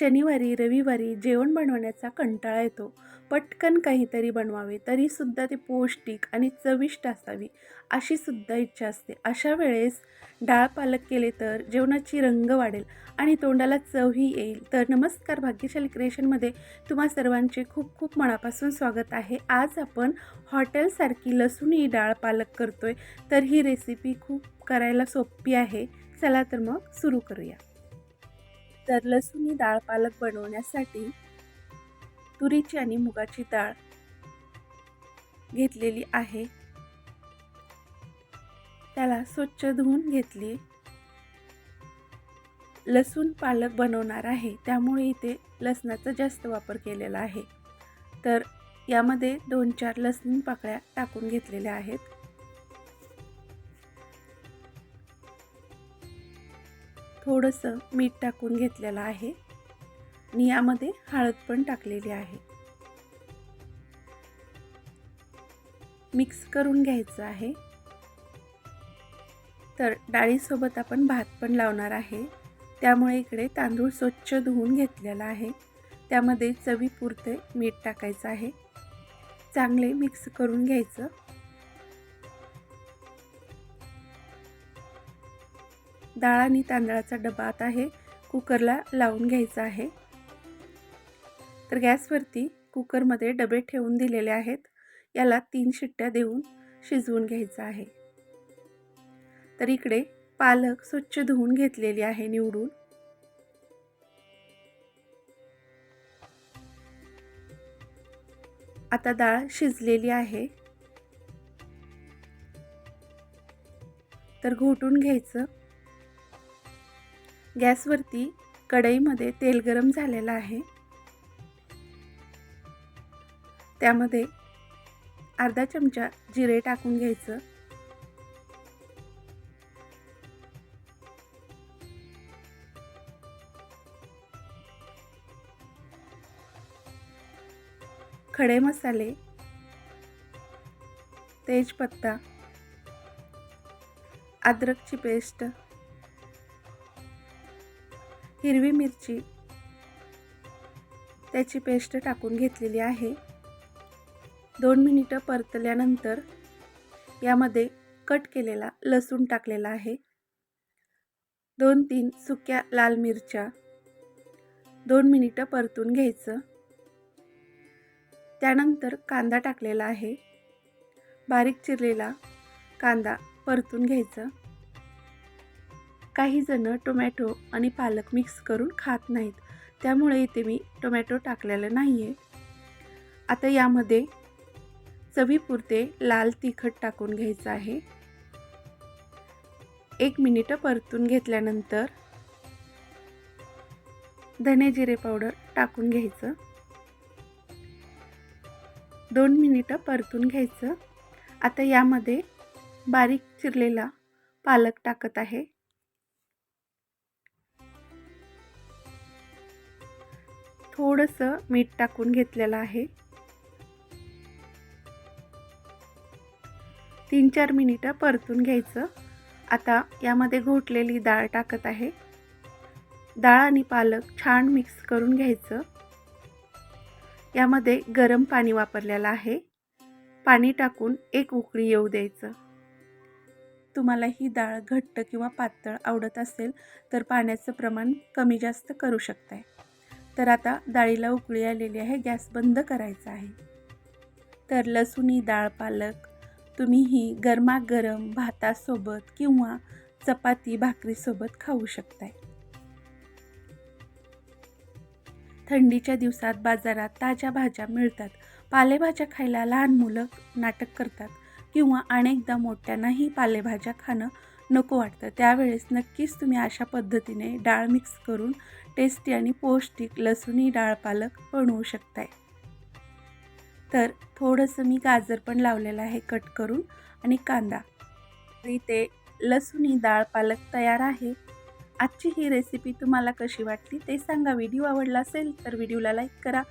शनिवारी रविवारी जेवण बनवण्याचा कंटाळा येतो. पटकन काहीतरी बनवावे तरीसुद्धा ते पौष्टिक आणि चविष्ट असावी अशीसुद्धा इच्छा असते. अशा वेळेस डाळ पालक केले तर जेवणाची रंग वाढेल आणि तोंडाला चवही येईल. तर नमस्कार भाग्यशाली क्रिएशनमध्ये तुम्हा सर्वांचे खूप खूप मनापासून स्वागत आहे. आज आपण हॉटेलसारखी लसूणी डाळ पालक करतोय तर ही रेसिपी खूप करायला सोपी आहे. चला तर मग सुरू करूया. तर लसूणी डाळ पालक बनवण्यासाठी तुरीची आणि मुगाची डाळ घेतलेली आहे. त्याला स्वच्छ धुवून घेतली. लसूण पालक बनवणार आहे त्यामुळे इथे लसणाचा जास्त वापर केलेला आहे. तर यामध्ये दोन चार लसूण पाकळ्या टाकून घेतलेल्या आहेत. थोडंसं मीठ टाकून घेतलेलं आहे आणि यामध्ये हळद पण टाकलेली आहे. मिक्स करून घ्यायचं आहे. तर डाळीसोबत आपण भात पण लावणार आहे. त्यामुळे इकडे तांदूळ स्वच्छ धुवून घेतलेला आहे. त्यामध्ये चवीपुरते मीठ टाकायचं आहे. चांगले मिक्स करून घ्यायचं. डाळ आणि तांदळाचा डबा आता आहे कुकरला लावून घ्यायचा आहे. तर गॅसवरती कुकरमध्ये डबे ठेवून दिलेले आहेत. याला तीन शिट्ट्या देऊन शिजवून घ्यायचं आहे. तर इकडे पालक स्वच्छ धुवून घेतलेली आहे निवडून. आता डाळ शिजलेली आहे. तर घोटून घ्यायचं. गॅसवरती कढईमध्ये तेल गरम झालेलं आहे. त्यामध्ये अर्धा चमचा जिरे टाकून घ्यायचं. खडे मसाले तेजपत्ता अद्रकची पेस्ट हिरवी मिरची. त्याची पेस्ट टाकून घेतलेली आहे. दोन मिनिटं परतल्यानंतर यामध्ये कट केलेला लसूण टाकलेला आहे. दोन तीन सुक्या लाल मिरच्या. दोन मिनिटं परतून घ्यायचं. त्यानंतर कांदा टाकलेला आहे. बारीक चिरलेला कांदा परतून घ्यायचा. काही जण टोमॅटो आणि पालक मिक्स करून खात नाहीत. त्यामुळे इथे मी टोमॅटो टाकलेलं नाही आहे आता यामध्ये चवीपुरते लाल तिखट टाकून घ्यायचं आहे. एक मिनिटं परतून घेतल्यानंतर धने जिरे पावडर टाकून घ्यायचं. दोन मिनिटं परतून घ्यायचं. आता यामध्ये बारीक चिरलेला पालक टाकत आहे. थोडंसं मीठ टाकून घेतलेलं आहे. तीन चार मिनिटं परतून घ्यायचं. आता यामध्ये घोटलेली डाळ टाकत आहे. डाळ आणि पालक छान मिक्स करून घ्यायचं. यामध्ये गरम पाणी वापरलेलं आहे. पाणी टाकून एक उकळी येऊ द्यायचं. तुम्हाला ही डाळ घट्ट किंवा पातळ आवडत असेल तर पाण्याचं प्रमाण कमी जास्त करू शकताय. तर आता डाळीला उकळी आलेली आहे गॅस बंद करायचा आहे. तर लसूणी डाळ पालक तुम्ही ही गरमागरम भातासोबत किंवा चपाती भाकरीसोबत खाऊ शकताय. थंडीच्या दिवसात बाजारात ताज्या भाज्या मिळतात. पालेभाज्या खायला लहान मुलं नाटक करतात किंवा अनेकदा मोठ्यांनाही पालेभाज्या खाणं नको वाटतं. त्यावेळेस नक्कीच तुम्ही अशा पद्धतीने डाळ मिक्स करून टेस्टी आणि पौष्टिक लसुणी डाळ पालक बनवू शकताय. तर थोडंसं मी गाजर पण लावलेलं आहे कट करून आणि कांदा. इथे लसुणी डाळ पालक तयार आहे. आजची ही रेसिपी तुम्हाला कशी वाटली ते सांगा. व्हिडिओ आवडला असेल तर व्हिडिओला लाईक करा.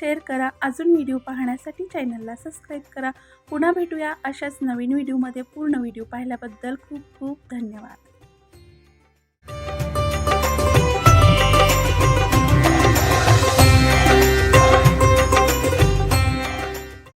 शेअर करा. अजून व्हिडिओ पाहण्यासाठी चॅनलला सबस्क्राईब करा. पुन्हा भेटूया अशाच नवीन व्हिडिओमध्ये. पूर्ण व्हिडिओ पाहिल्याबद्दल खूप खूप धन्यवाद.